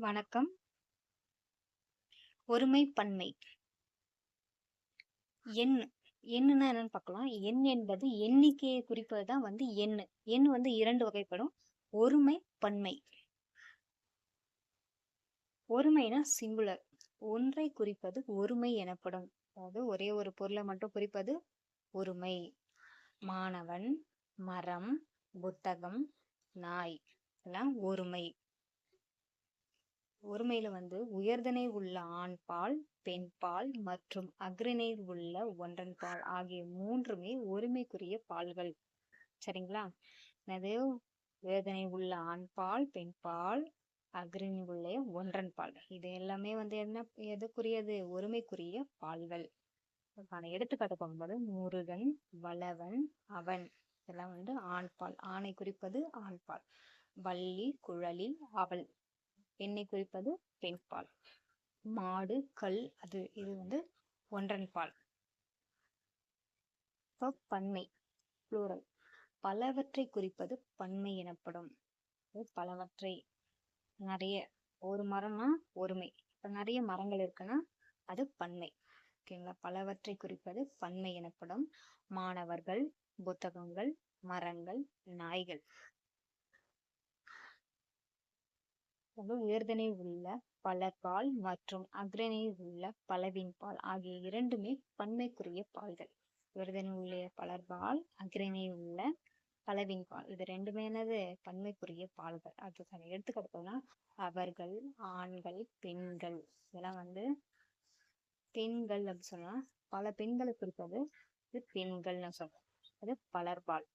வணக்கம். ஒருமை பன்மை எண் எண்ணுன்னா என்னன்னு பார்க்கலாம். எண் என்பது எண்ணிக்கையை குறிப்பது தான் வந்து எண். எண் வந்து இரண்டு வகைப்படும். ஒருமை பன்மை ஒருமைனா சிங்குலர். ஒன்றை குறிப்பது ஒருமை எனப்படும். அதாவது ஒரே ஒரு பொருளை மட்டும் குறிப்பது ஒருமை. மாணவன் மரம் புத்தகம் நாய். எல்லாம் ஒருமை. ஒருமையில வந்து உயர்தனை உள்ள ஆண் பால் பெண் பால் மற்றும் அக்ரிணை உள்ள ஒன்றன் பால் ஆகிய மூன்றுமே ஒருமைக்குரிய பால்கள். சரிங்களா? என்னது? உயர்தனை உள்ள ஆண் பால் பெண் பால் அக்ரிணி உள்ள ஒன்றன் பால் இது எல்லாமே வந்து என்ன எதுக்குரியது? ஒருமைக்குரிய பால்கள். எடுத்துக்காட்டு பார்க்கும்போது முருகன் வளவன் அவன். இதெல்லாம் வந்து ஆண் பால் ஆணை குறிப்பது ஆண் பால் வள்ளி குழலி அவள். என்னை குறிப்பது பெண் பால். மாடு கல் அது இது வந்து ஒன்றன் பால். பன்மை புளூரல். பலவற்றை குறிப்பது பன்மை எனப்படும். பலவற்றை நிறைய ஒரு மரம்னா ஒருமை. இப்ப நிறைய மரங்கள் இருக்குன்னா அது பன்மை. ஓகேங்களா பலவற்றை குறிப்பது பன்மை எனப்படும். மாணவர்கள் புத்தகங்கள் மரங்கள் நாய்கள். உயர்தனை உள்ள பலர்பால் மற்றும் அக்ரணை உள்ள பலவின் பால் ஆகிய இரண்டுமே பன்மைக்குரிய பால்கள். உயர்தனை உள்ள பலர்பால் அக்ரணை உள்ள பலவின் பால். இது ரெண்டுமே என்னது? பன்மைக்குரிய பால்கள். அதுக்கான எடுத்துக்காட்டுனா அவர்கள் ஆண்கள் பெண்கள். இதெல்லாம் வந்து பெண்கள் அப்படின்னு சொன்னா பல பெண்களை குறிப்பது இது பெண்கள்னு சொல்றோம். அது பலர்பால்.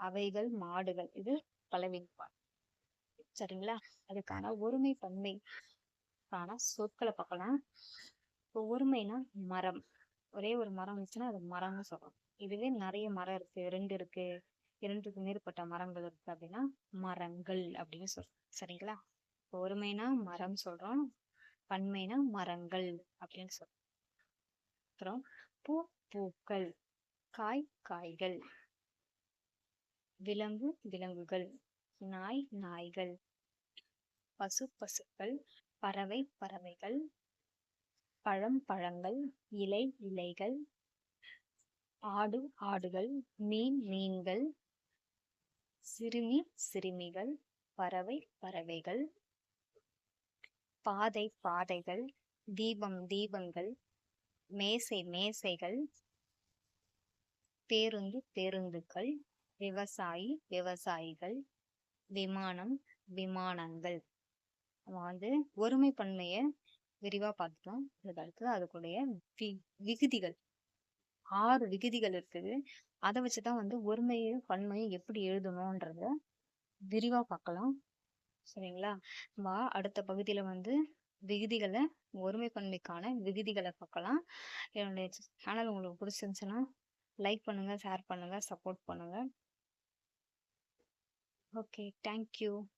அவைகள் மாடுகள். இது பலவின் பால். சரிங்களா? அதுக்கான ஒருமை பன்மை. ஆனா சொற்களை பார்க்கலாம். இப்போ ஒருமைனா மரம். ஒரே ஒரு மரம் இருந்துச்சுன்னா அது மரம்னு சொல்றோம். இதுவே நிறைய மரம் இருக்கு. ரெண்டு இருக்கு. இரண்டுக்கு மேற்பட்ட மரங்கள் இருக்கு அப்படின்னா மரங்கள் அப்படின்னு சொல்றோம். சரிங்களா? இப்போ ஒருமைனா மரம் சொல்றோம். பன்மைனா மரங்கள் அப்படின்னு சொல்றோம். அப்புறம் பூ பூக்கள். காய் காய்கள். விலங்கு விலங்குகள். நாய் நாய்கள். பசு பசுக்கள் பறவை பறவைகள் பழம் பழங்கள் இலை இலைகள் ஆடு ஆடுகள் மீன் மீன்கள் சிறுமி சிறுமிகள் பறவை பறவைகள் பாதை பாதைகள் தீபம் தீபங்கள் மேசை மேசைகள் பேருந்து பேருந்துகள் விவசாயி விவசாயிகள் விமானம் விமானங்கள். நம்ம வந்து ஒருமை பன்மையை விரிவா பார்த்துட்டோம் அதுக்கு அடுத்து அதுக்குடைய வி விகுதிகள். ஆறு விகுதிகள் இருக்குது. அதை வச்சுதான் வந்து ஒருமையும் பன்மையும் எப்படி எழுதணும்ன்றத விரிவா பார்க்கலாம். சரிங்களா? வா அடுத்த பகுதியில வந்து விகுதிகளை ஒருமை பன்மைக்கான விகுதிகளை பார்க்கலாம். என்னுடைய சேனல் உங்களுக்கு பிடிச்சிருந்துச்சுன்னா லைக் பண்ணுங்க ஷேர் பண்ணுங்க சப்போர்ட் பண்ணுங்க. Okay, thank you.